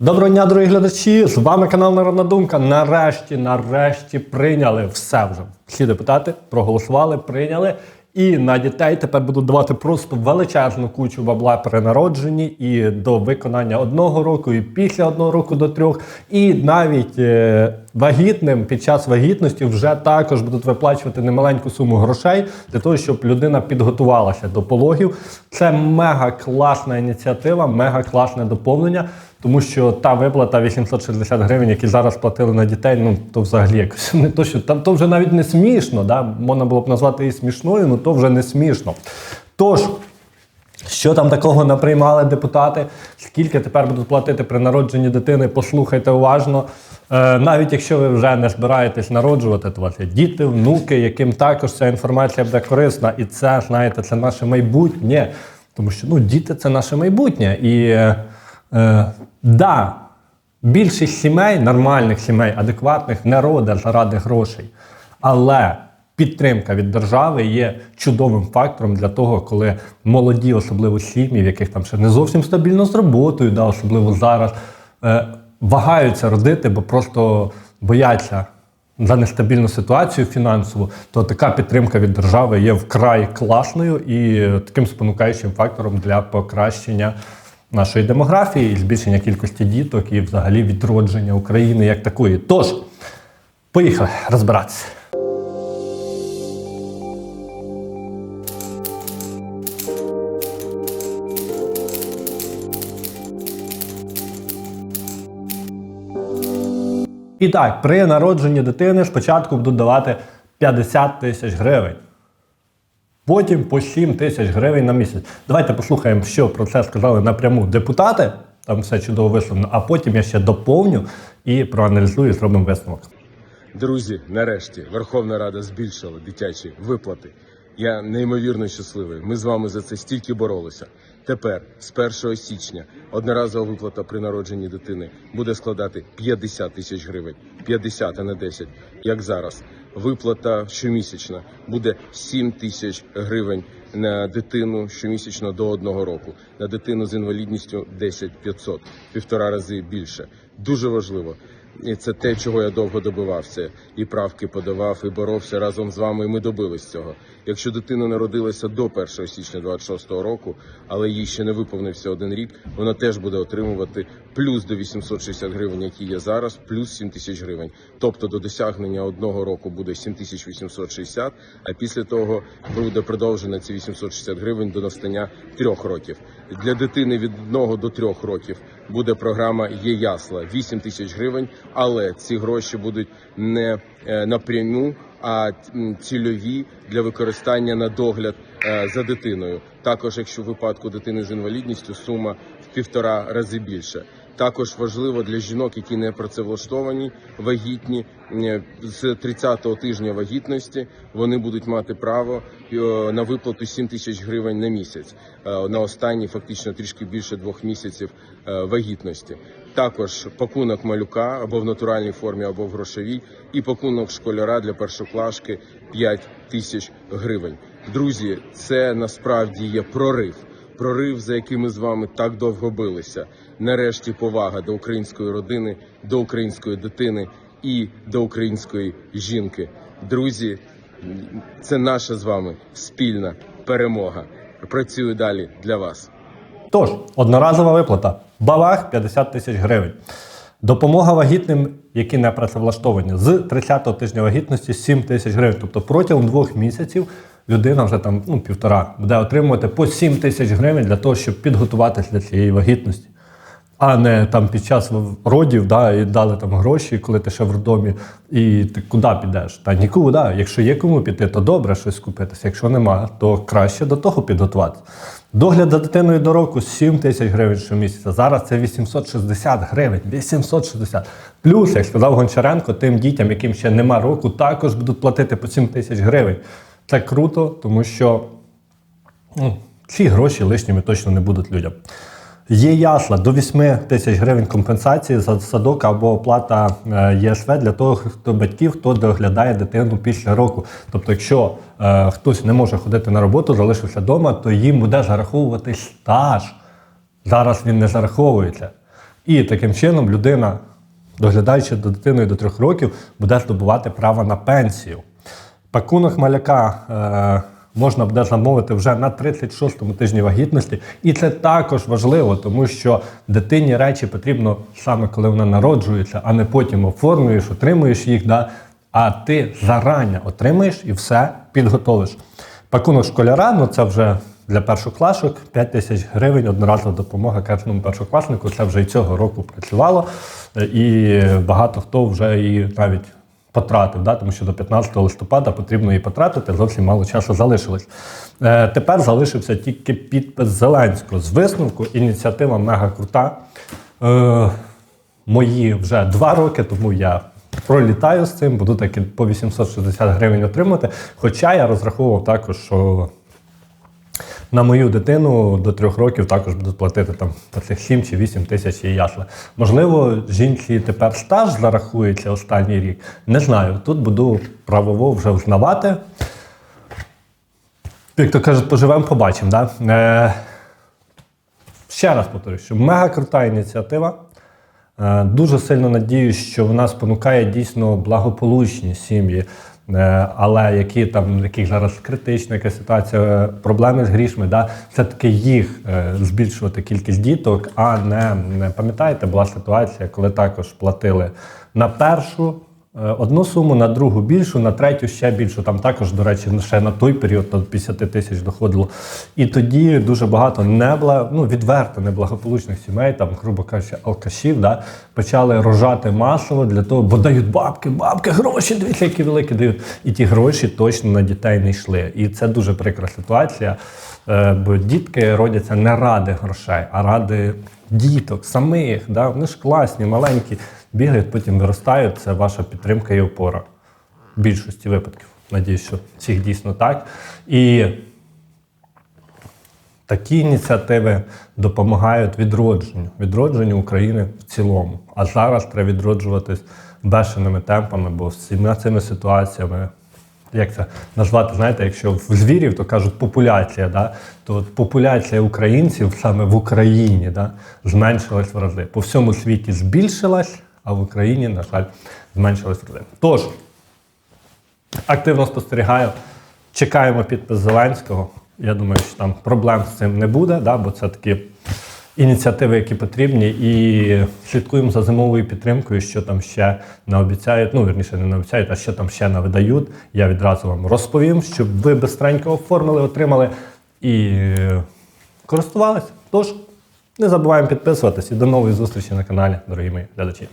Доброго дня, дорогі глядачі! З вами канал Народна Думка. Нарешті, нарешті прийняли все вже. Всі депутати проголосували, прийняли. І на дітей тепер будуть давати просто величезну кучу бабла при народженні і до виконання одного року, і після одного року до трьох. І навіть е, вагітним під час вагітності вже також будуть виплачувати немаленьку суму грошей для того, щоб людина підготувалася до пологів. Це мега класна ініціатива, мега класне доповнення. Тому що та виплата 860 гривень, які зараз платили на дітей, ну то взагалі якось не то, що там то вже навіть не смішно. Да? Можна було б назвати її смішною, але то вже не смішно. Тож, що там такого наприймали депутати? Скільки тепер будуть платити при народженні дитини? Послухайте уважно. Е, навіть якщо ви вже не збираєтесь народжувати, то у діти, внуки, яким також ця інформація буде корисна, і це знаєте, це наше майбутнє. Тому що ну, діти це наше майбутнє. І е, да, більшість сімей, нормальних сімей, адекватних, не родить заради грошей. Але підтримка від держави є чудовим фактором для того, коли молоді, особливо сім'ї, в яких там ще не зовсім стабільно з роботою, да, особливо зараз, е, вагаються родити, бо просто бояться за нестабільну ситуацію фінансову, то така підтримка від держави є вкрай класною і таким спонукаючим фактором для покращення нашої демографії, збільшення кількості діток і взагалі відродження України як такої. Тож, поїхали розбиратися. І так, при народженні дитини спочатку будуть давати 50 тисяч гривень. Потім по 7 тисяч гривень на місяць. Давайте послухаємо, що про це сказали напряму депутати. Там все чудово висловлено, а потім я ще доповню і проаналізую і зробимо висновок. Друзі, нарешті Верховна Рада збільшила дитячі виплати. Я неймовірно щасливий. Ми з вами за це стільки боролися. Тепер, з 1 січня, одноразова виплата при народженні дитини буде складати 50 тисяч гривень. 50, а не 10, як зараз. Виплата щомісячна буде 7 тисяч гривень на дитину щомісячно до одного року. На дитину з інвалідністю 10 500, півтора рази більше. Дуже важливо. І це те, чого я довго добивався, і правки подавав, і боровся разом з вами. І ми добились цього. Якщо дитина народилася до 1 січня 26-го року, але їй ще не виповнився один рік, вона теж буде отримувати плюс до 860 гривень, які є зараз, плюс 7 тисяч гривень. Тобто до досягнення одного року буде 7860, а після того буде продовжено ці 860 гривень до настання трьох років. Для дитини від 1 до 3 років буде програма Є ясла 8 тисяч гривень, але ці гроші будуть не е, напряму, а цільові для використання на догляд е, за дитиною. Також, якщо в випадку дитини з інвалідністю сума в півтора рази більше. Також важливо для жінок, які не працевлаштовані, вагітні з 30-го тижня вагітності, вони будуть мати право е, на виплату 7 тисяч гривень на місяць е, на останні фактично трішки більше двох місяців е, вагітності. Також пакунок малюка або в натуральній формі, або в грошовій, і пакунок школяра для першоклашки 5 тисяч гривень. Друзі, це насправді є прорив. Прорив, за який ми з вами так довго билися. Нарешті повага до української родини, до української дитини і до української жінки. Друзі, це наша з вами спільна перемога. Працюю далі для вас. Тож, одноразова виплата. Бабах 50 тисяч гривень. Допомога вагітним, які не працевлаштовані, з 30-го тижня вагітності 7 тисяч гривень. Тобто протягом двох місяців людина вже там ну, півтора буде отримувати по 7 тисяч гривень для того, щоб підготуватися для цієї вагітності. А не там під час родів да, і дали там гроші, коли ти ще в роддомі, і ти куди підеш? Та нікуди. Якщо є кому піти, то добре щось купитися. Якщо нема, то краще до того підготуватися. Догляд за дитиною до року 7 тисяч гривень щомісяця. Зараз це 860 гривень. 860. Плюс, як сказав Гончаренко, тим дітям, яким ще нема року, також будуть платити по 7 тисяч гривень. Це круто, тому що ну, ці гроші лишніми точно не будуть людям. Є ясла до 8 тисяч гривень компенсації за садок або оплата е, ЄСВ для того, хто батьків, хто доглядає дитину після року. Тобто, якщо е, хтось не може ходити на роботу, залишився вдома, то їм буде зараховувати стаж. Зараз він не зараховується. І таким чином людина, доглядаючи до дитиною до трьох років, буде здобувати право на пенсію. Пакунок маляка е, можна буде замовити вже на 36-му тижні вагітності. І це також важливо, тому що дитині речі потрібно саме коли вона народжується, а не потім оформлюєш, отримуєш їх. Да? А ти зарані отримаєш і все підготовиш. Пакунок школяра, ну це вже для першоклашок 5 тисяч гривень одноразова допомога кожному першокласнику. Це вже і цього року працювало. Е, І багато хто вже і навіть потратив, да? тому що до 15 листопада потрібно її потратити, зовсім мало часу залишилось. Е, тепер залишився тільки підпис Зеленського з висновку. Ініціатива мега крута. Е, мої вже два роки, тому я пролітаю з цим, буду таки по 860 гривень отримати. Хоча я розраховував також, що на мою дитину до трьох років також будуть платити там цих 7 чи 8 тисяч ясла. Можливо, жінці тепер стаж зарахується останній рік. Не знаю. Тут буду правово вже взнавати. Як то кажуть, поживемо, побачимо. Да? Е, ще раз повторюю, що мега крута ініціатива. Е, Дуже сильно надіюсь, що вона спонукає дійсно благополучні сім'ї, але які там, яких зараз критична яка ситуація, е, проблеми з грішми, да, все-таки їх е, збільшувати кількість діток, а не, не пам'ятаєте, була ситуація, коли також платили на першу. Е, Одну суму, на другу більшу, на третю ще більшу. Там також, до речі, ще на той період до 50 тисяч доходило. І тоді дуже багато небла, ну відверто неблагополучних сімей, там, грубо кажучи, алкашів, да, почали рожати масово для того, бо дають бабки, бабки, гроші, дивіться, які великі дають. І ті гроші точно на дітей не йшли. І це дуже прикра ситуація. е, Бо дітки родяться не ради грошей, а ради діток, самих. Да? Вони ж класні, маленькі, бігають, потім виростають. Це ваша підтримка і опора. В більшості випадків. Надіюсь, що всіх дійсно так. І такі ініціативи допомагають відродженню, відродженню України в цілому. А зараз треба відроджуватись бешеними темпами, бо з цими ситуаціями, як це назвати, знаєте, якщо в звірів, то кажуть популяція, да? то от популяція українців саме в Україні да, зменшилась в рази. По всьому світі збільшилась, а в Україні, на жаль, зменшилась рази. Тож, активно спостерігаю. Чекаємо підпис Зеленського. Я думаю, що там проблем з цим не буде, да, бо це такі ініціативи, які потрібні, і слідкуємо за зимовою підтримкою, що там ще наобіцяють. Ну, вірніше, не наобіцяють, а що там ще навидають. Я відразу вам розповім, щоб ви бистренько оформили, отримали і е, користувалися. Тож, не забуваємо підписуватись і до нової зустрічі на каналі, дорогі мої глядачі.